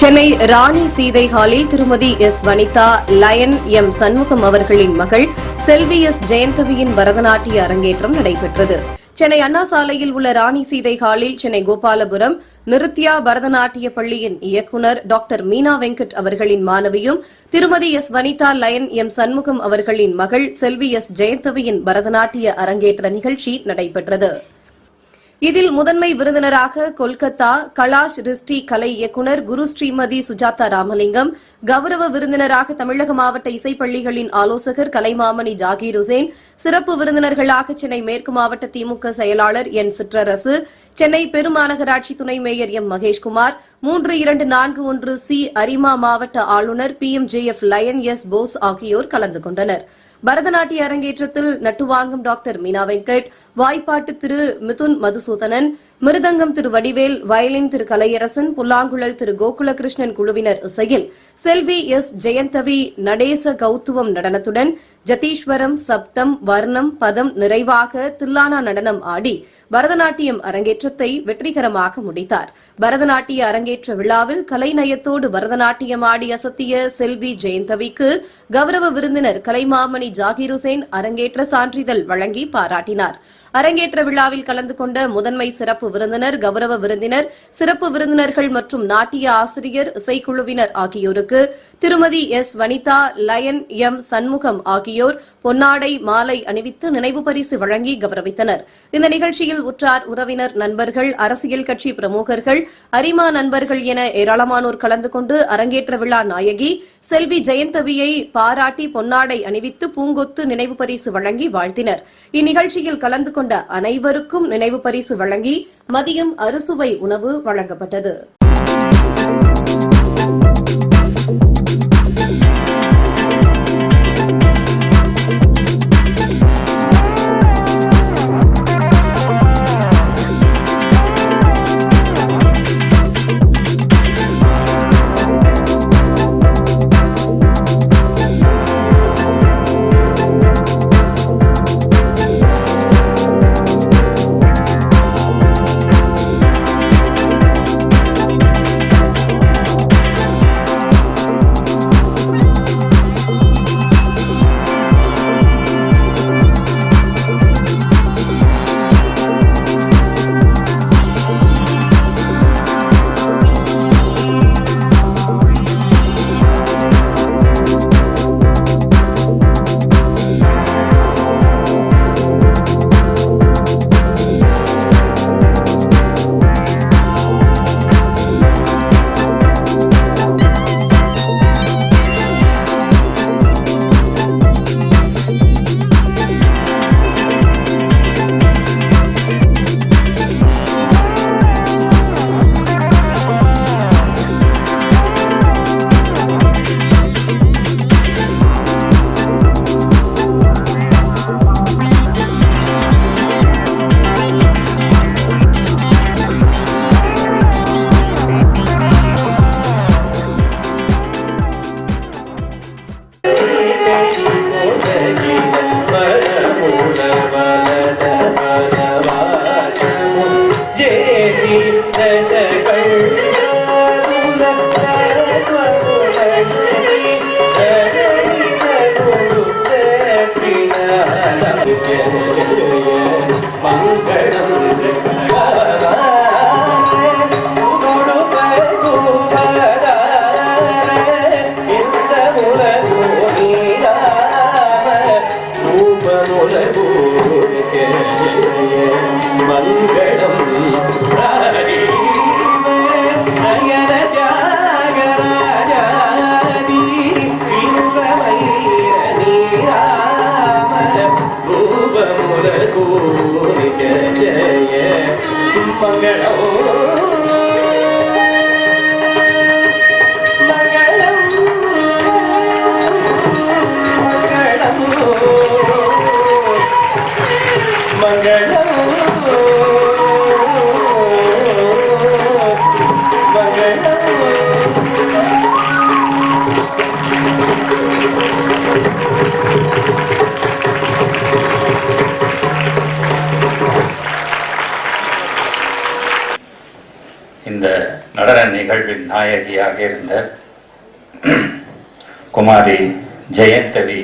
சென்னை ராணி சீதை ஹாலில் திருமதி S Vanitha lion M Shanmugam அவர்களின் மகள் செல்வி எஸ் ஜெயந்தவியின் பரதநாட்டிய அரங்கேற்றம் நடைபெற்றது. சென்னை அண்ணா சாலையில் உள்ள ராணி சீதை ஹாலில் சென்னை கோபாலபுரம் நிருத்யா பரதநாட்டிய பள்ளியின் இயக்குநர் டாக்டர் மீனா வெங்கட் அவர்களின் மாணவியும் திருமதி S Vanitha lion M Shanmugam அவர்களின் மகள் செல்வி எஸ் ஜெயந்தவியின் பரதநாட்டிய அரங்கேற்ற நிகழ்ச்சி நடைபெற்றது. இதில் முதன்மை விருந்தினராக கொல்கத்தா கலாஷ் ரிஸ்டி கலை இயக்குநர் குரு ஸ்ரீமதி சுஜாதா ராமலிங்கம் கௌரவ விருந்தினராக தமிழக மாவட்ட இசைப்பள்ளிகளின் ஆலோசகர் கலைமாமணி ஜாகீர் உசேன் சிறப்பு விருந்தினர்களாக சென்னை மேற்கு மாவட்ட திமுக செயலாளர் என் சிற்றரசு சென்னை பெருமாநகராட்சி துணை மேயர் எம் மகேஷ்குமார் மூன்று இரண்டு நான்கு ஒன்று சி அரிமா மாவட்ட ஆளுநர் P M J F lion S Bose ஆகியோர் கலந்து கொண்டனர். பரதநாட்டிய அரங்கேற்றத்தில் நட்டுவாங்கம் டாக்டர் மீனா வெங்கட் வாய்ப்பாட்டு திரு மிதுன் மதுசூதனன் மிருதங்கம் திரு வடிவேல் வயலின் திரு கலையரசன் புல்லாங்குழல் திரு கோகுலகிருஷ்ணன் குழுவினர் இசையில் செல்வி எஸ் ஜெயந்தவி நடேச கௌத்துவம் நடனத்துடன் ஜதீஸ்வரம் சப்தம் வர்ணம் பதம் நிறைவாக தில்லானா நடனம் ஆடி பரதநாட்டியம் அரங்கேற்றத்தை வெற்றிகரமாக முடித்தார். பரதநாட்டிய அரங்கேற்ற விழாவில் கலைநயத்தோடு பரதநாட்டியம் ஆடி அசத்திய செல்வி ஜெயந்தவிக்கு கௌரவ விருந்தினர் கலைமாமணி ஜாகிர் ஹுசேன் அரங்கேற்ற சான்றிதழ் வழங்கி பாராட்டினார். அரங்கேற்ற விழாவில் கலந்து கொண்ட முதன்மை சிறப்பு விருந்தினர் கௌரவ விருந்தினர் சிறப்பு விருந்தினர்கள் மற்றும் நாட்டிய ஆசிரியர் இசைக்குழுவினர் ஆகியோருக்கு திருமதி S. Vanitha lion M. Shanmugam ஆகியோர் பொன்னாடை மாலை அணிவித்து நினைவு பரிசு வழங்கி கௌரவித்தனர். இந்த நிகழ்ச்சியில் உற்றார் உறவினர் நண்பர்கள் அரசியல் கட்சி பிரமுகர்கள் அரிமா நண்பர்கள் என ஏராளமானோர் கலந்து கொண்டு அரங்கேற்ற விழா நாயகி செல்வி ஜெயந்தவியை பாராட்டி பொன்னாடை அணிவித்து பூங்கொத்து நினைவு பரிசு வழங்கி வாழ்த்தினர். இந்நிகழ்ச்சியில் கலந்து கொண்ட அனைவருக்கும் நினைவு பரிசு வழங்கி மதியம் அறுசுவை உணவு வழங்கப்பட்டது. நாயகியாக இருந்த குமாரி ஜெயந்தவி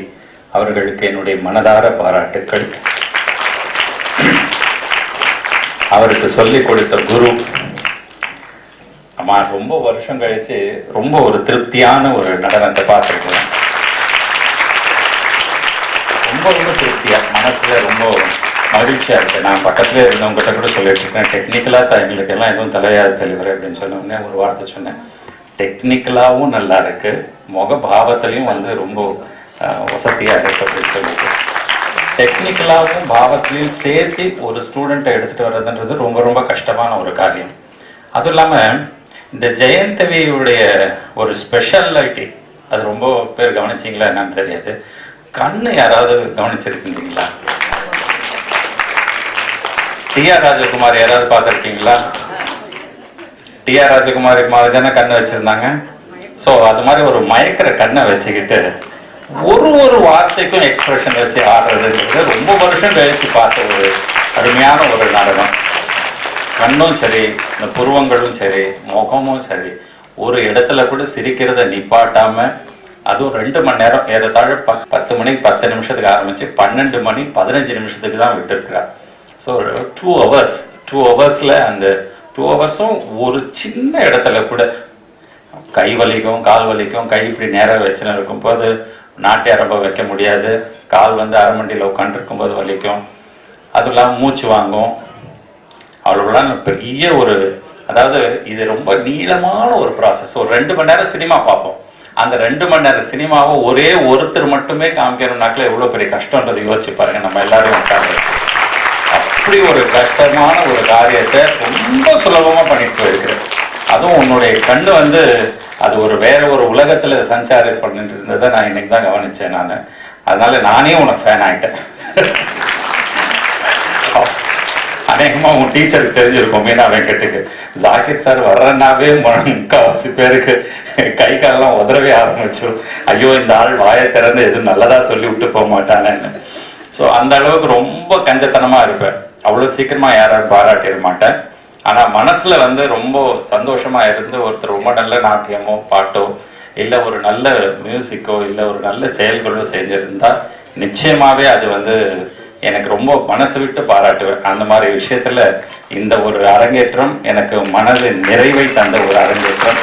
அவர்களுக்கு என்னுடைய மனதார பாராட்டுக்கள். அவருக்கு சொல்லிக் கொடுத்த குரு அம்மா ரொம்ப வருஷம் கழிச்சு ரொம்ப ஒரு திருப்தியான ஒரு நடனத்தை பார்த்துருக்கேன். ரொம்ப ரொம்ப திருப்தியா மனசுல ரொம்ப மகிழ்ச்சியாக இருக்கு. நான் பக்கத்துல இருந்தவங்ககிட்ட கூட சொல்லிட்டு இருக்கேன். டெக்னிக்கலா தான் எல்லாம் எதுவும் தலையாது தலைவர் அப்படின்னு சொன்ன ஒரு வார்த்தை சொன்னேன். டெக்னிக்கலாவும் நல்லா இருக்கு. முக பாவத்திலையும் வந்து ரொம்ப வசதியாக வசதியா இருக்கு அப்படின்னு சொல்லிட்டு. டெக்னிக்கலாகவும் பாவத்திலையும் சேர்த்து ஒரு ஸ்டூடெண்ட்டை எடுத்துட்டு வர்றதுன்றது ரொம்ப ரொம்ப கஷ்டமான ஒரு காரியம். அதுவும் இல்லாம இந்த ஜெயந்தவியுடைய ஒரு ஸ்பெஷாலிட்டி அது ரொம்ப பேர் கவனிச்சிங்களா என்னன்னு தெரியாது. கண்ணு யாராவது கவனிச்சிருக்கீங்களா? டிஆர் ராஜகுமார் யாராவது பார்த்துருக்கீங்களா? டிஆர் ராஜகுமார் மாதிரி தானே கண்ணை வச்சிருந்தாங்க. ஸோ அது மாதிரி ஒரு மயக்கிற கண்ணை வச்சுக்கிட்டு ஒரு ஒரு வார்த்தைக்கும் எக்ஸ்பிரஷன் வச்சு ஆடுறதுங்கிறது ரொம்ப வருஷம் கழிச்சு பார்த்த ஒரு அருமையான ஒரு நாடகம் கண்ணும் சரி இந்த புருவங்களும் சரி முகமும் சரி ஒரு இடத்துல கூட சிரிக்கிறத நிப்பாட்டாம அதுவும் ரெண்டு மணி நேரம் ஏறத்தாழ ப- பத்து மணிக்கு பத்து நிமிஷத்துக்கு ஆரம்பிச்சு பன்னெண்டு மணி பதினஞ்சு நிமிஷத்துக்கு தான் விட்டுருக்கிறார். ஸோ டூ ஹவர்ஸ் டூ ஹவர்ஸில் அந்த டூ ஹவர்ஸும் ஒரு சின்ன இடத்துல கூட கை வலிக்கும் கால் வலிக்கும் கை இப்படி நேராக வச்சுன்னு இருக்கும்போது நாட்டை அரம்ப வைக்க முடியாது. கால் வந்து அரமண்டியில் உட்காந்துருக்கும் போது வலிக்கும். அதுவும் இல்லாமல் மூச்சு வாங்கும். அவ்வளோலாம் பெரிய ஒரு அதாவது இது ரொம்ப நீளமான ஒரு ப்ராசஸ் ஒரு ரெண்டு மணி நேரம் சினிமா பார்ப்போம். அந்த ரெண்டு மணி நேரம் சினிமாவை ஒரே ஒருத்தர் மட்டுமே காமிக்கணும்னாக்கில் எவ்வளோ பெரிய கஷ்டன்றது யோசிச்சு பாருங்கள் நம்ம எல்லாரும் உட்காந்து அப்படி ஒரு கஷ்டமான ஒரு காரியத்தை ரொம்ப சுலபமாக பண்ணிட்டு போயிருக்கிறேன். அதுவும் உன்னுடைய கண்ணு வந்து அது ஒரு வேற ஒரு உலகத்தில் சஞ்சாரி பண்ணிட்டு இருந்ததை நான் இன்னைக்கு தான் கவனித்தேன் நான். அதனால நானே உனக்கு ஃபேன் ஆகிட்டேன் அநேகமாக உன் டீச்சருக்கு தெரிஞ்சிருக்கும் மீனா வெங்கட்டுக்கு. ஜாக்கிர் சார் வர்றனாவே முக்கால்வாசி பேருக்கு கை காலெல்லாம் உதறவே ஆரம்பிச்சிடும் ஐயோ இந்த ஆள் வாயை திறந்து எதுவும் நல்லதாக சொல்லி விட்டு போக மாட்டானேன்னு. ஸோ அந்த அளவுக்கு ரொம்ப கஞ்சத்தனமாக இருப்பேன். அவ்வளோ சீக்கிரமாக யாராவது பாராட்டிட மாட்டேன். ஆனால் மனசில் வந்து ரொம்ப சந்தோஷமாக இருந்து ஒருத்தர் ரொம்ப நல்ல நாட்டியமோ பாட்டோ இல்லை ஒரு நல்ல மியூசிக்கோ இல்லை ஒரு நல்ல செயல்களோ செஞ்சுருந்தால் நிச்சயமாகவே அது வந்து எனக்கு ரொம்ப மனசு விட்டு பாராட்டுவேன். அந்த மாதிரி விஷயத்தில் இந்த ஒரு அரங்கேற்றம் எனக்கு மனது நிறைவை தந்த ஒரு அரங்கேற்றம்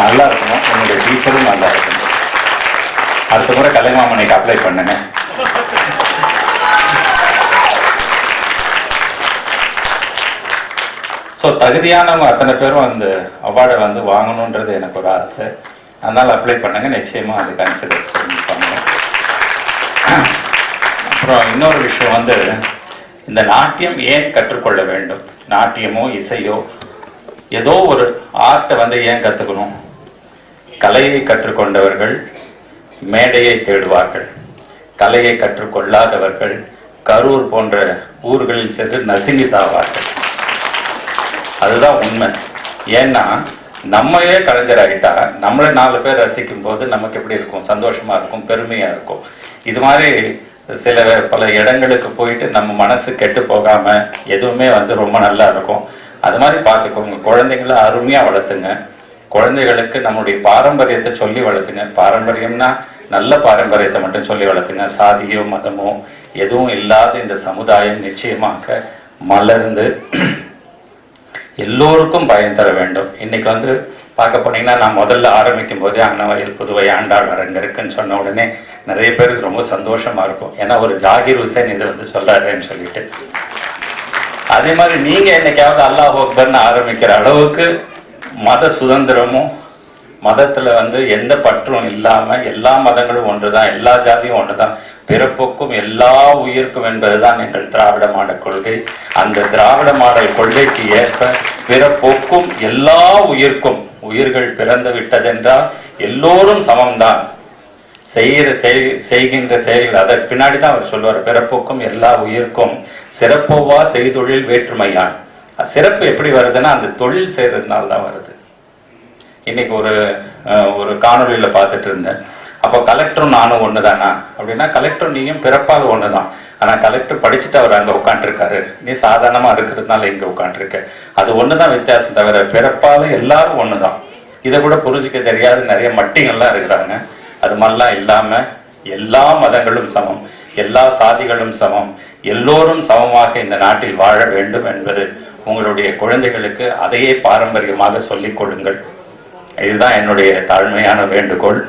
நல்லா இருக்கணும். உங்களுடைய டீச்சரும் நல்லா இருக்கணும். அடுத்த முறை கலைமாமணிக்கு அப்ளை பண்ணுங்க. ஸோ தகுதியானவங்க அத்தனை பேரும் அந்த அவார்டை வந்து வாங்கணுன்றது எனக்கு ஒரு ஆசை. அதனால் அப்ளை பண்ணுங்க. நிச்சயமாக அது கன்சிடர் பண்ணுங்க அப்புறம் இன்னொரு விஷயம் வந்து இந்த நாட்டியம் ஏன் கற்றுக்கொள்ள வேண்டும்? நாட்டியமோ இசையோ ஏதோ ஒரு ஆர்ட்டை வந்து ஏன் கற்றுக்கணும் கலையை கற்றுக்கொண்டவர்கள் மேடையை தேடுவார்கள். கலையை கற்றுக்கொள்ளாதவர்கள் கரூர் போன்ற ஊர்களில் சென்று நசுங்கி சாவார்கள். அதுதான் உண்மை. ஏன்னா நம்மளே கலைஞர் ஆகிட்டா நம்மளை நாலு பேர் ரசிக்கும் போது நமக்கு எப்படி இருக்கும்? சந்தோஷமா இருக்கும் பெருமையா இருக்கும். இது மாதிரி சில பல இடங்களுக்கு போயிட்டு நம்ம மனசு கெட்டு போகாம எதுவுமே வந்து ரொம்ப நல்லா இருக்கும். அது மாதிரி பார்த்துக்கோங்க. குழந்தைங்களை அருமையா வளர்த்துங்க. குழந்தைகளுக்கு நம்முடைய பாரம்பரியத்தை சொல்லி வளர்த்துங்க. பாரம்பரியம்னா நல்ல பாரம்பரியத்தை மட்டும் சொல்லி வளர்த்துங்க. சாதியோ மதமோ எதுவும் இல்லாத இந்த சமுதாயம் நிச்சயமாக மலர்ந்து எல்லோருக்கும் பயன் தர வேண்டும். இன்னைக்கு வந்து பார்க்க போனீங்கன்னா நான் முதல்ல ஆரம்பிக்கும் போதே அன்னவாயில் புதுவை ஆண்டாள் அரங்கருக்குன்னு சொன்ன உடனே நிறைய பேருக்கு ரொம்ப சந்தோஷமா இருக்கும். ஏன்னா ஒரு ஜாகிர் ஹுசேன் இதை வந்து சொல்றாருன்னு சொல்லிட்டு. அதே மாதிரி நீங்க என்னைக்காவது அல்லாஹ் அக்பர்னு ஆரம்பிக்கிற அளவுக்கு மத சுதந்திரமும் மதத்துல வந்து எந்த பற்றும் இல்லாம எல்லா மதங்களும் ஒன்றுதான் எல்லா ஜாதியும் ஒன்றுதான் பிறப்புக்கும் எல்லா உயிருக்கும் என்பதுதான் எங்கள் திராவிட மாடல் கொள்கை. அந்த திராவிட மாடல் கொள்கைக்கு ஏற்ப பிறப்போக்கும் எல்லா உயிர்க்கும் உயிர்கள் பிறந்து விட்டதென்றால் எல்லோரும் சமம்தான். செய்கிற செய் செய்கின்ற செயல்கள் அதற்கு பின்னாடி தான் அவர் சொல்லுவார் பிறப்புக்கும் எல்லா உயிர்க்கும் சிறப்போவா செய்தொழில் வேற்றுமையான். சிறப்பு எப்படி வருதுன்னா அந்த தொழில் செய்கிறதுனால தான் வருது. இன்னைக்கு ஒரு அஹ், ஒரு காணொளியில பார்த்துட்டு இருந்தேன். அப்போ கலெக்டரும் நானும் ஒன்று தானா அப்படின்னா கலெக்டர் நீயும் பிறப்பாக ஒன்று தான் ஆனால் கலெக்டர் படிச்சுட்டு அவர் அங்கே உட்காந்துருக்காரு நீ சாதாரணமாக இருக்கிறதுனால இங்கே உட்காந்துருக்க அது ஒன்று தான் வித்தியாசம் தவிர பிறப்பால எல்லாரும் ஒன்று தான் இதை கூட புரிஞ்சிக்க தெரியாத. நிறைய மட்டிங்கள்லாம் இருக்கிறாங்க. அது மாதிரிலாம் இல்லாமல் எல்லா மதங்களும் சமம். எல்லா சாதிகளும் சமம். எல்லோரும் சமமாக இந்த நாட்டில் வாழ வேண்டும் என்பது உங்களுடைய குழந்தைகளுக்கு அதையே பாரம்பரியமாக சொல்லிக் கொடுங்கள். இதுதான் என்னுடைய தாழ்மையான வேண்டுகோள்.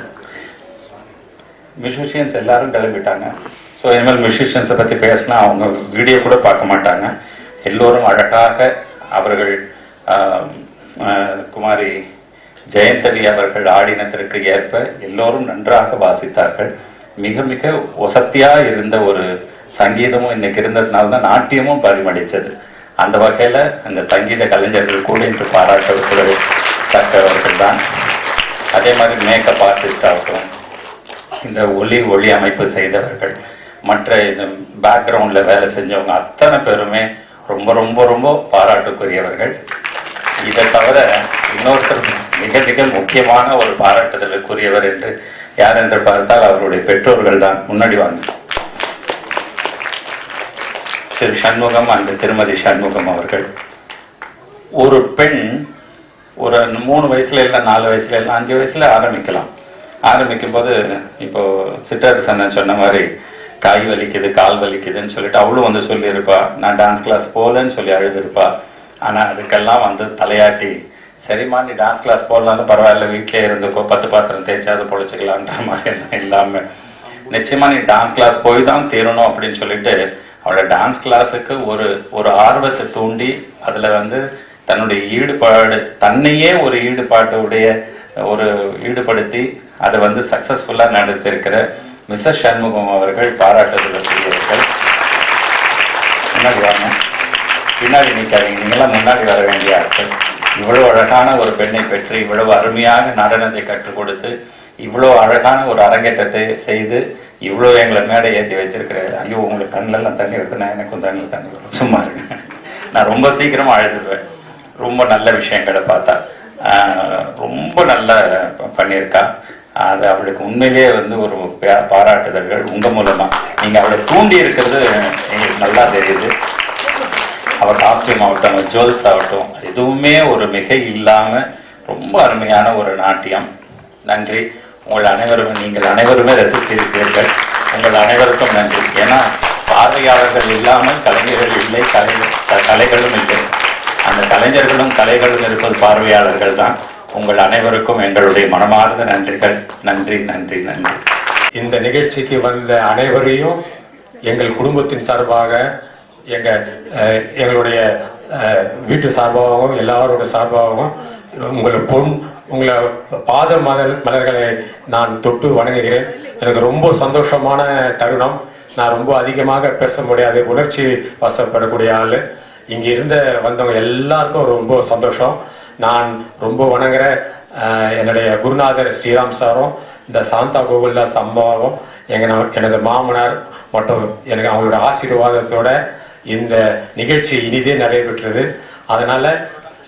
மியூசிஷியன்ஸ் எல்லாரும் கிளம்பிட்டாங்க. ஸோ இனிமேல் மியூசிஷியன்ஸை பற்றி பேசினா அவங்க வீடியோ கூட பார்க்க மாட்டாங்க. எல்லோரும் அழகாக அவர்கள் குமாரி ஜெயந்தவி அவர்கள் ஆடினத்திற்கு ஏற்ப எல்லோரும் நன்றாக வாசித்தார்கள். மிக மிக ஒசத்தியாக இருந்த ஒரு சங்கீதமும் இன்னைக்கு இருந்ததுனால தான் நாட்டியமும் பரிமளித்தது அந்த வகையில் அந்த சங்கீத கலைஞர்கள் கூட இன்று பாராட்டுவர்கள் தக்கவர்கள் தான். அதே மாதிரி மேக்கப் ஆர்டிஸ்ட் ஆகட்டும் இந்த ஒலி ஒளி அமைப்பு செய்தவர்கள். மற்ற இந்த பேக்ரவுண்டில் வேலை செஞ்சவங்க அத்தனை பேருமே ரொம்ப ரொம்ப ரொம்ப பாராட்டுக்குரியவர்கள். இதை தவிர இன்னொருத்தர் மிக மிக முக்கியமான ஒரு பாராட்டுதலுக்குரியவர் என்று யார் என்று பார்த்தால் அவருடைய பெற்றோர்கள் தான் முன்னாடி வாங்க. திரு சண்முகம் அந்த திருமதி சண்முகம் அவர்கள். ஒரு பெண் ஒரு மூணு வயசுல இல்லை நாலு வயசுல இல்லை அஞ்சு வயசுல ஆரம்பிக்கலாம். ஆரம்பிக்கும் போது இப்போ சிட்டரசன் சொன்ன மாதிரி காய் வலிக்குது கால் வலிக்குதுன்னு சொல்லிட்டு அவளும் வந்து சொல்லியிருப்பா. நான் டான்ஸ் கிளாஸ் போகலன்னு சொல்லி அழுதுருப்பா. ஆனால் அதுக்கெல்லாம் வந்து தலையாட்டி சரிம்மா நீ டான்ஸ் கிளாஸ் போடலாம்னு பரவாயில்ல வீட்டிலே இருந்துக்கோ. பத்து பாத்திரம் தேய்ச்சாது பொழைச்சிக்கலான்ற மாதிரி எல்லாம் இல்லாமல் நிச்சயமாக நீ டான்ஸ் கிளாஸ் போய் தான் தீரணும் அப்படின்னு சொல்லிட்டு அவளோட டான்ஸ் கிளாஸுக்கு ஒரு ஒரு ஆர்வத்தை தூண்டி அதில் வந்து தன்னுடைய ஈடுபாடு தன்னையே ஒரு ஈடுபாட்டுடைய ஒரு ஈடுபடுத்தி அதை வந்து சக்ஸஸ்ஃபுல்லாக நடத்திருக்கிற மிஸ்ஸஸ் சண்முகம் அவர்கள் பாராட்டுதலுக்குரியவர்கள் முன்னாடி வாங்க. பின்னாடி நிற்காதீங்க நீங்களாம் முன்னாடி வர வேண்டிய ஆட்கள். இவ்வளவு அழகான ஒரு பெண்ணை பெற்று இவ்வளவு அருமையாக நடனத்தை கற்றுக் கொடுத்து இவ்வளோ அழகான ஒரு அரங்கேற்றத்தை செய்து இவ்வளோ எங்களை மேடை ஏற்றி வச்சிருக்கிற ஐயோ உங்களுக்கு கண்ணிலெல்லாம் தண்ணி வருது. எனக்கும் தண்ணியில் தண்ணி வரும் சும்மா இருங்க. நான் ரொம்ப சீக்கிரமாக அழுதுடுவேன். ரொம்ப நல்ல விஷயங்களை பார்த்தா. ரொம்ப நல்லா பண்ணியிருக்கா. அது அவளுக்கு உண்மையிலேயே வந்து ஒரு பாராட்டுதல்கள் உங்கள் மூலமாக நீங்கள் அவளை தூண்டி இருக்கிறது எங்களுக்கு நல்லா தெரியுது. அவள் காஸ்டியூம் ஆகட்டும் அவ ஜுவல்ஸ் ஆகட்டும் எதுவுமே ஒரு மிகை இல்லாமல் ரொம்ப அருமையான ஒரு நாட்டியம். நன்றி. உங்கள் அனைவரும் நீங்கள் அனைவருமே ரசித்திருப்பீர்கள். உங்கள் அனைவருக்கும் நன்றி. ஏன்னா பார்வையாளர்கள் இல்லாமல் கலைஞர்கள் இல்லை கலைகள் கலைகளும் இல்லை. அந்த கலைஞர்களும் கலைகளும் இருப்பது பார்வையாளர்கள் தான் உங்கள் அனைவருக்கும் எங்களுடைய மனமார்ந்த நன்றிகள். நன்றி நன்றி நன்றி. இந்த நிகழ்ச்சிக்கு வந்த அனைவரையும் எங்கள் குடும்பத்தின் சார்பாக எங்கள் எங்களுடைய வீட்டு சார்பாகவும் எல்லாரோட சார்பாகவும் உங்களை பொன் உங்களை பாத மலர் மலர்களை நான் தொட்டு வணங்குகிறேன். எனக்கு ரொம்ப சந்தோஷமான தருணம். நான் ரொம்ப அதிகமாக பேச முடியாது உணர்ச்சி வசப்படக்கூடிய ஆள். இங்கே இருந்த வந்தவங்க எல்லாருக்கும் ரொம்ப சந்தோஷம். நான் ரொம்ப வணங்குற என்னுடைய குருநாதர் ஸ்ரீராம் சாரும் இந்த சாந்தா கோகுல்தாஸ் அம்மாவும் எங்க எனது மாமனார் மற்றும் எனக்கு அவங்களோட ஆசீர்வாதத்தோட இந்த நிகழ்ச்சி இனிதே நடைபெற்றது. அதனால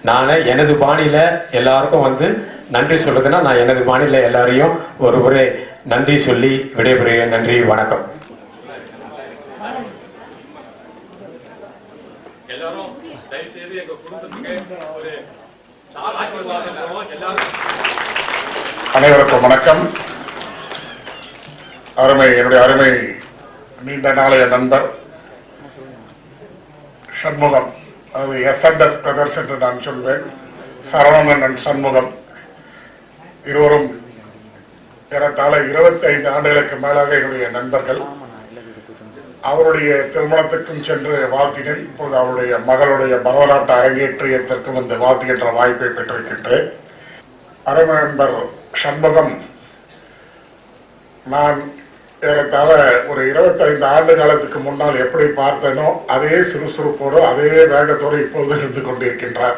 நான் எனது பாணியில எல்லாருக்கும் வந்து நன்றி சொல்றதுன்னா நான் எனது பாணியில எல்லாரையும் ஒரு முறை நன்றி சொல்லி விடைபெறுகிறேன். நன்றி வணக்கம் எல்லாரும் தயவு செய்து எங்க குடும்பத்துக்கு ஒரு ஆசீர்வாதம் எல்லாரும் அனைவருக்கும் வணக்கம். அருமை என்னுடைய அருமை நீண்ட நாளைய நண்பர் சண்முகம். அது எஸ்என்எஸ் பிரதர்ஸ் என்று நான் சொல்வேன். சரவணன் சண்முகம். இருவரும் ஏறத்தாழ இருபத்தி ஐந்து ஆண்டுகளுக்கு மேலாக என்னுடைய நண்பர்கள். அவருடைய திருமணத்துக்கும் சென்று வாழ்த்தினேன். இப்போது அவருடைய மகளுடைய பரதநாட்ட அரங்கேற்றியத்திற்கும் இந்த வாழ்த்துகின்ற வாய்ப்பை பெற்றிருக்கின்றேன். அருமை நண்பர் சண்முகம் நான் ஏறத்தாழ ஒரு இருபத்தைந்து ஆண்டு காலத்துக்கு முன்னால் எப்படி பார்த்தேனோ அதே சுறுசுறுப்போடு அதே வேகத்தோடு இப்பொழுது இருந்து கொண்டிருக்கின்றார்.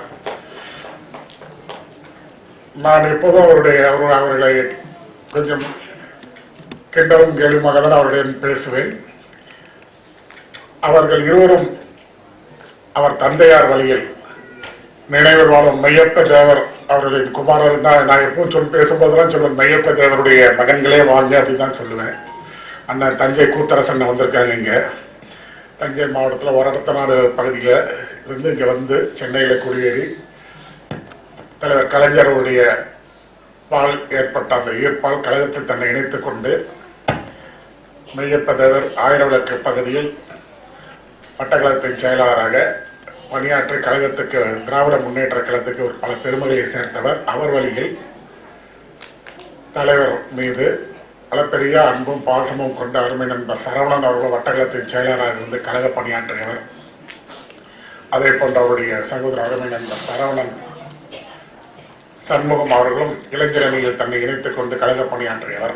நான் எப்போதும் அவருடைய அவர் அவர்களை கொஞ்சம் கிண்டலும் கேலியுமாக தான் அவருடன் பேசுவேன். அவர்கள் இருவரும் அவர் தந்தையார் வழியில் நினைவில் வாழும் மெய்யப்ப தேவர் அவர்களின் குமாரர். தான் நான் எப்பவும் சொல்லி பேசும்போதெல்லாம் சொல்லுவேன் மையப்ப தேவருடைய மகன்களே வாங்க அப்படின்னு தான் சொல்லுவேன். அண்ணன் தஞ்சை கூத்தரசன் வந்திருக்காங்க இங்கே. தஞ்சை மாவட்டத்தில் ஒரடத்தநாடு பகுதியில் இருந்து இங்கே வந்து சென்னையில் குடியேறி தலைவர் கலைஞருடைய பால் ஏற்பட்ட அந்த ஈர்ப்பால் கழகத்தில் தன்னை இணைத்துக்கொண்டு கொண்டு மெய்யப்ப தேவர் ஆயிரவிளக்கு பகுதியில் வட்டக்கழகத்தின் செயலாளராக பணியாற்றி கழகத்துக்கு திராவிட முன்னேற்ற கழகத்துக்கு ஒரு பல பெருமைகளை சேர்த்தவர். அவர் வழியில் தலைவர் மீது அளப்பெரிய அன்பும் பாசமும் கொண்ட அருமை நண்பர் சரவணன் அவர்கள் வட்டக்கழகத்தின் செயலாளராக இருந்து கழக பணியாற்றியவர். அதே போன்ற அவருடைய சகோதர அருமை நண்பர் சரவணன் சண்முகம் அவர்களும் இளைஞர் அணியில் தன்னை இணைத்துக் கொண்டு கழக பணியாற்றியவர்.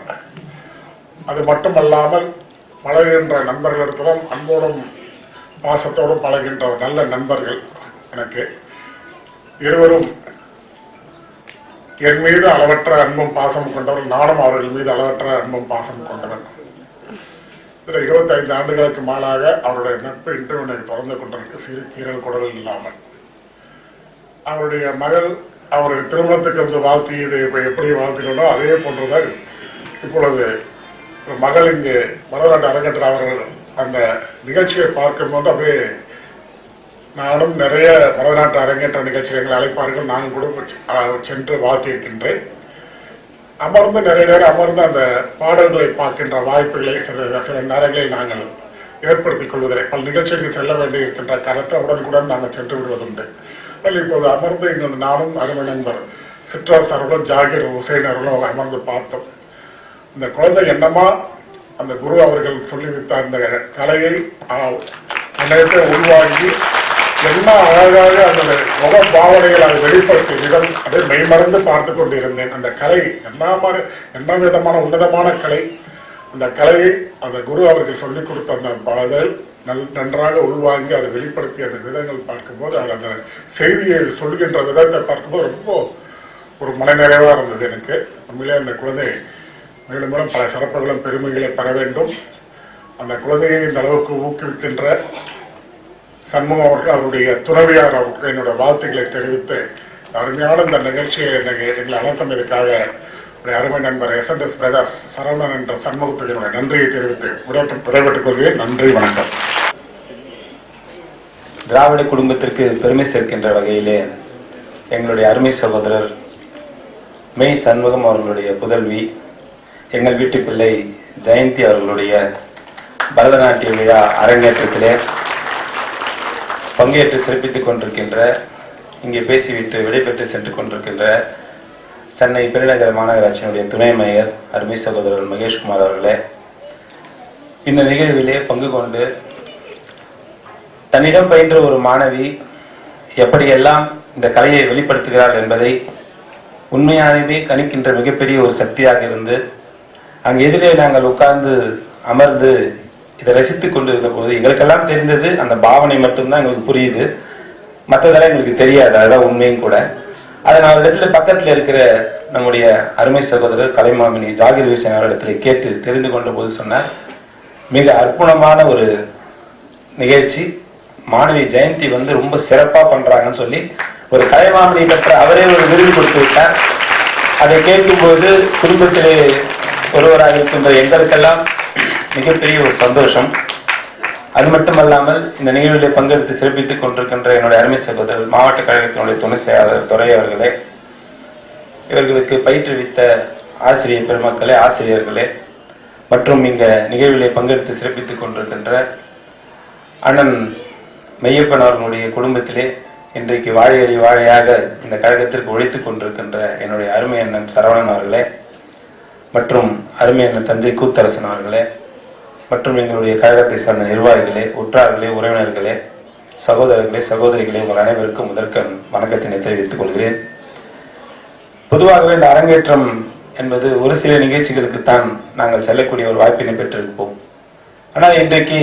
அது மட்டுமல்லாமல் பழகுகின்ற நண்பர்களிடத்திலும் அன்போடும் பாசத்தோடு பழகின்ற ஒரு நல்ல நண்பர்கள் எனக்கு. இருவரும் என் மீது அளவற்ற அன்பும் பாசமும் கொண்டவர். நானும் அவர்கள் மீது அளவற்ற அன்பும் பாசமும் கொண்டவர் இதில் இருபத்தைந்து ஆண்டுகளுக்கு மேலாக அவருடைய நட்பு இன்று எனக்கு தொடர்ந்து கொண்டிருக்கு. சிறு கீரல் குடல் இல்லாமல். அவருடைய மகள் அவருடைய திருமணத்துக்கு வந்து வாழ்த்தியது இப்போ எப்படி வாழ்த்தினோ அதே போன்றுதான் இப்பொழுது மகள் இங்கு வடநாட்டு அரங்கேற்ற அவர்கள் அந்த நிகழ்ச்சியை பார்க்கும்போது அப்படியே நானும் நிறைய பரதநாட்டு அரங்கேற்ற நிகழ்ச்சிகளை அழைப்பார்கள். நானும் கூட சென்று வாழ்த்தியிருக்கின்றேன். அமர்ந்து நிறைய நேரம் அமர்ந்து அந்த பாடல்களை பார்க்கின்ற வாய்ப்புகளை சில சில நேரங்களில் நாங்கள் ஏற்படுத்திக் கொள்வதில்லை. பல நிகழ்ச்சிகளுக்கு செல்ல வேண்டி இருக்கின்ற கருத்தை உடனுக்குடன் நாங்கள் சென்று விடுவதுண்டு. அதில் இப்போது அமர்ந்து இங்கு நானும் அருமை நண்பர் சிற்றரசர்களும் ஜாகிர் ஹுசைன் அவர்களும் அமர்ந்து பார்த்தோம். இந்த குழந்தை என்னமா அந்த குரு அவர்கள் சொல்லி வைத்த அந்த கலையை ஆஹ், உள்வாங்கி என்ன அழகாக அந்த முக பாவனைகள் அதை வெளிப்படுத்திய விதம் அதை மெய்மறந்து பார்த்து கொண்டிருந்தேன். அந்த கலை என்ன மாதிரி என்ன விதமான உன்னதமான கலை. அந்த கலையை அந்த குரு அவர்கள் சொல்லிக் கொடுத்த அந்த பாதல் நல் நன்றாக உள்வாங்கி அதை வெளிப்படுத்திய அந்த விதங்கள் பார்க்கும்போது அது அந்த செய்தியை சொல்கின்ற விதத்தை பார்க்கும்போது ரொம்ப ஒரு மனநிறைவாக இருந்தது எனக்கு. உண்மையிலே அந்த குழந்தை மேலும் மேலும் பல சிறப்புகளும் பெருமைகளை பெற வேண்டும். அந்த குழந்தையை இந்த அளவுக்கு ஊக்குவிக்கின்ற சண்முகம் அவர்கள் அவருடைய துறவியார் அவருக்கு என்னுடைய வாழ்த்துக்களை தெரிவித்து அருமையான இந்த நிகழ்ச்சியை எனக்கு எங்களை அழைத்தமைக்காக என்னுடைய அருமை நண்பர் S N S brothers Saravanan என்ற சண்முகத்துக்கு என்னுடைய நன்றியை தெரிவித்து விடைபெற்று விடைபெற்றுக் கொள்கிறேன். நன்றி வணக்கம். திராவிட குடும்பத்திற்கு பெருமை சேர்க்கின்ற வகையிலே எங்களுடைய அருமை சகோதரர் மெய் சண்முகம் அவர்களுடைய புதல்வி எங்கள் வீட்டு பிள்ளை ஜெயந்தி அவர்களுடைய பரதநாட்டிய விழா அரங்கேற்றத்திலே பங்கேற்று சிறப்பித்துக் கொண்டிருக்கின்ற இங்கே பேசிவிட்டு விடைபெற்று சென்று கொண்டிருக்கின்ற சென்னை பெருநகர மாநகராட்சியினுடைய துணை மேயர் அருமை சகோதரர் மகேஷ்குமார் அவர்களே இந்த நிகழ்விலே பங்கு கொண்டு தன்னிடம் பயின்ற ஒரு மாணவி எப்படியெல்லாம் இந்த கலையை வெளிப்படுத்துகிறாள் என்பதை உண்மையாகவே கணிக்கின்ற மிகப்பெரிய ஒரு சக்தியாக இருந்து அங்கே எதிரே நாங்கள் உட்கார்ந்து அமர்ந்து இதை ரசித்து கொண்டு இருந்த போது எங்களுக்கெல்லாம் தெரிந்தது அந்த பாவனை மட்டும்தான் எங்களுக்கு புரியுது. மற்றதெல்லாம் எங்களுக்கு தெரியாது. அதுதான் உண்மையும் கூட. அதை நான் இடத்துல பக்கத்தில் இருக்கிற நம்முடைய அருமை சகோதரர் கலைமாமினி ஜாகிர் விஷயம் அவரிடத்துல கேட்டு தெரிந்து கொண்ட போது சொன்னார் மிக அற்புதமான ஒரு நிகழ்ச்சி. மாணவி ஜெயந்தி வந்து ரொம்ப சிறப்பாக பண்ணுறாங்கன்னு சொல்லி ஒரு கலைமாமணி பெற்ற அவரே ஒரு விருது கொடுத்து விட்டார். அதை கேட்கும்போது குடும்பத்திலே ஒருவராக இருக்கின்ற எங்களுக்கெல்லாம் மிகப்பெரிய ஒரு சந்தோஷம். அது மட்டுமல்லாமல் இந்த நிகழ்வில் பங்கெடுத்து சிறப்பித்துக் கொண்டிருக்கின்ற என்னுடைய அருமை சகோதரர் மாவட்ட கழகத்தினுடைய துணை செயலாளர் துறை அவர்களே இவர்களுக்கு பயிற்றுவித்த ஆசிரியர் பெருமக்களே ஆசிரியர்களே மற்றும் இங்க நிகழ்விலே பங்கெடுத்து சிறப்பித்துக் கொண்டிருக்கின்ற அண்ணன் மெய்யப்பன் அவர்களுடைய குடும்பத்திலே இன்றைக்கு வாழையடி வாழையாக இந்த கழகத்திற்கு ஒழித்துக் கொண்டிருக்கின்ற என்னுடைய அருமை அண்ணன் சரவணன் அவர்களே மற்றும் அருமையான தஞ்சை கூத்தரசன் அவர்களே மற்றும் எங்களுடைய கழகத்தை சார்ந்த நிர்வாகிகளே உற்றார்களே உறவினர்களே சகோதரர்களே சகோதரிகளே உங்கள் அனைவருக்கும் முதற்க வணக்கத்தினை தெரிவித்துக் கொள்கிறேன். பொதுவாகவே இந்த அரங்கேற்றம் என்பது ஒரு சில நிகழ்ச்சிகளுக்குத்தான் நாங்கள் செல்லக்கூடிய ஒரு வாய்ப்பினை பெற்றிருப்போம். ஆனால் இன்றைக்கு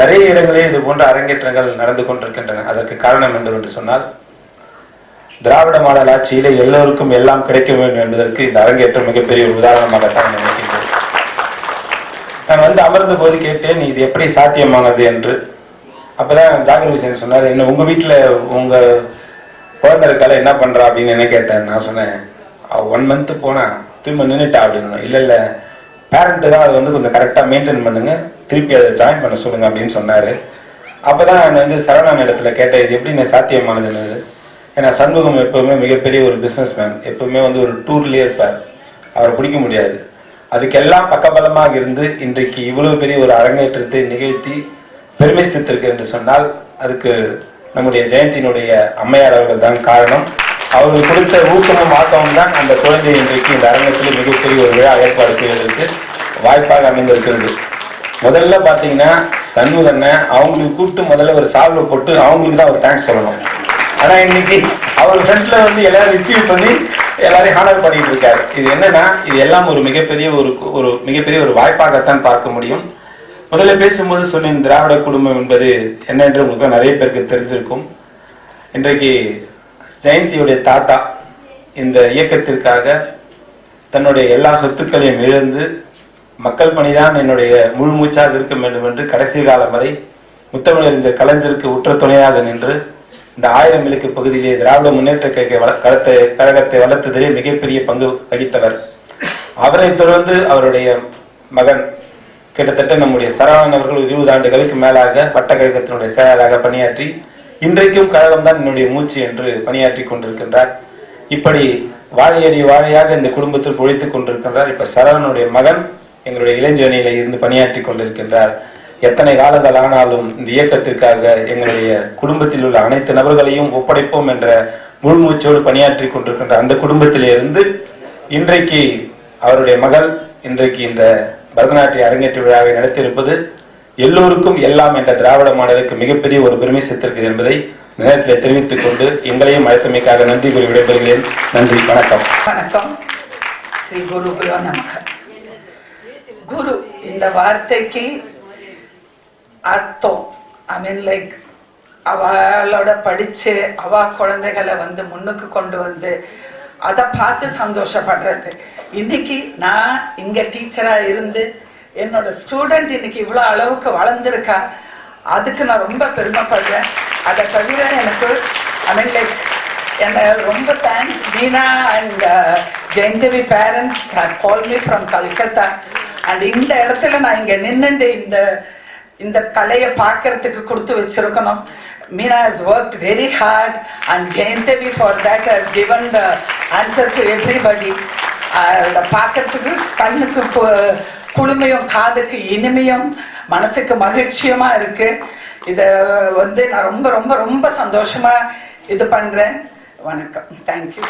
நிறைய இடங்களில் இது போன்ற அரங்கேற்றங்கள் நடந்து கொண்டிருக்கின்றன. அதற்கு காரணம் என்னவென்று சொன்னால் திராவிட மாடல் ஆட்சியில எல்லோருக்கும் எல்லாம் கிடைக்க வேண்டும் என்பதற்கு இந்த அரங்கேற்றம் மிகப்பெரிய உதாரணமாகத்தான் நினைக்கின்றேன். நான் வந்து அமர்ந்த போது கேட்டேன் இது எப்படி சாத்தியமானது? என்று. அப்பதான் ஜாகர் ஹுசேன் சொன்னார் என்ன உங்க வீட்டில் உங்க குழந்தை இருக்கால என்ன பண்றா? அப்படின்னு என்ன கேட்டேன் நான் சொன்னேன் ஒன் மந்த் போனா திரும்ப நின்றுட்டா அப்படின்னு. இல்லை இல்லை. பேரண்ட்டு தான் அது வந்து கொஞ்சம் கரெக்டாக மெயின்டைன் பண்ணுங்க. திருப்பி அதை ஜாயின் பண்ண சொல்லுங்க அப்படின்னு சொன்னார். அப்போ தான் நான் வந்து சரவணன் இடத்துல கேட்டேன் இது எப்படி நான் சாத்தியமானதுன்னு? ஏன்னா சண்முகம் எப்பவுமே மிகப்பெரிய ஒரு பிஸ்னஸ்மேன் எப்பவுமே வந்து ஒரு டூர்லேயே இருப்பார். அவரை பிடிக்க முடியாது. அதுக்கெல்லாம் பக்கபலமாக இருந்து இன்றைக்கு இவ்வளவு பெரிய ஒரு அரங்கேற்றத்தை நிகழ்த்தி பெருமை சேர்த்திருக்கு என்று சொன்னால் அதுக்கு நம்முடைய ஜெயந்தியினுடைய அம்மையார் அவர்கள் தான் காரணம். அவர்கள் கொடுத்த ஊக்கமும் ஆக்கமும் தான் அந்த குழந்தை இன்றைக்கு இந்த அரங்கத்தில் மிகப்பெரிய ஒரு விழா ஏற்பாடு செய்வதற்கு வாய்ப்பாக அமைந்திருக்கிறது. முதல்ல பார்த்தீங்கன்னா சண்முகண்ண அவங்களுக்கு கூப்பிட்டு முதல்ல ஒரு சால்வை போட்டு அவங்களுக்கு தான் ஒரு தேங்க்ஸ் சொல்லணும். ஆனா இன்னைக்கு அவர் ஃப்ரெண்ட்ல வந்து எல்லாரும் ரிசீவ் பண்ணி எல்லாரையும் ஹானர் பண்ணிட்டு இருக்காரு. இது என்னன்னா இது எல்லாம் ஒரு மிகப்பெரிய ஒரு ஒரு மிகப்பெரிய ஒரு வாய்ப்பாகத்தான் பார்க்க முடியும். முதல்ல பேசும்போது சொன்னேன் திராவிட குடும்பம் என்பது என்ன என்று உங்களுக்கு நிறைய பேருக்கு தெரிஞ்சிருக்கும். இன்றைக்கு ஜெயந்தியுடைய தாத்தா இந்த இயக்கத்திற்காக தன்னுடைய எல்லா சொத்துக்களையும் இழந்து மக்கள் பணிதான் என்னுடைய முழு மூச்சாக இருக்க வேண்டும் என்று கடைசி காலம் வரை முத்தமிழறிஞர் கலைஞருக்கு உற்ற துணையாக நின்று இந்த ஆயிரம் விளக்கு பகுதியிலே திராவிட முன்னேற்ற கழக கழகத்தை கழகத்தை வளர்த்ததிலே மிகப்பெரிய பங்கு வகித்தவர். அவரை தொடர்ந்து அவருடைய மகன் கிட்டத்தட்ட நம்முடைய சரவணன் அவர்கள் இருபது ஆண்டுகளுக்கு மேலாக வட்டக்கழகத்தினுடைய செயலராக பணியாற்றி இன்றைக்கும் கழகம் தான் என்னுடைய மூச்சு என்று பணியாற்றி கொண்டிருக்கின்றார். இப்படி வாழையடி வாழையாக இந்த குடும்பத்தில் பொழித்துக் கொண்டிருக்கின்றார். இப்ப சரவணனுடைய மகன் எங்களுடைய இளைஞரணியில இருந்து பணியாற்றி கொண்டிருக்கின்றார். எத்தனை காலங்கள் ஆனாலும் இந்த இயக்கத்திற்காக எங்களுடைய குடும்பத்தில் உள்ள அனைத்து நபர்களையும் ஒப்படைப்போம் என்ற முழுமூச்சோடு பணியாற்றி கொண்டிருக்கின்ற அந்த குடும்பத்திலிருந்து இன்றைக்கு அவருடைய மகள் இன்றைக்கு இந்த பரதநாட்டிய அரங்கேற்ற விழாவை நடத்தியிருப்பது எல்லோருக்கும் எல்லாம் என்ற திராவிட மாடலுக்கு மிகப்பெரிய ஒரு பெருமை சேர்த்திருக்கிறது என்பதை நேரத்தில் தெரிவித்துக் கொண்டு எங்களையும் அழைத்தமைக்காக நன்றி கூறி விடைபெறுகிறேன். நன்றி வணக்கம். வணக்கம். ஸ்ரீ குரு குரு இந்த வார்த்தைக்கு அர்த்தம். ஐ மீன் லைக் அவளோட படித்து அவ குழந்தைகளை வந்து முன்னுக்கு கொண்டு வந்து அதை பார்த்து சந்தோஷப்படுறது. இன்னைக்கு நான் இங்கே டீச்சராக இருந்து என்னோட ஸ்டூடெண்ட் இன்னைக்கு இவ்வளோ அளவுக்கு வளர்ந்துருக்கா அதுக்கு நான் ரொம்ப பெருமைப்படுறேன். அதை தவிர எனக்கு ஐ மீன் லைக் என்ன ரொம்ப thanks Meena and Jayanthavi parents call me from Calcutta and இந்த இடத்துல நான் இங்கே நின்றுண்டு இந்த இந்த கலையை பார்க்கறதுக்கு கொடுத்து வச்சிருக்கணும். Meena has work very hard and Jayanthavi for that has given the answer to everybody அதை பார்க்கறதுக்கு கண்ணுக்கு கு- குளுமையும் காதுக்கு இனிமையும் மனசுக்கு மகிழ்ச்சியுமா இருக்கு. இதை வந்து நான் ரொம்ப ரொம்ப ரொம்ப சந்தோஷமா இது பண்றேன். வணக்கம். தேங்க்யூ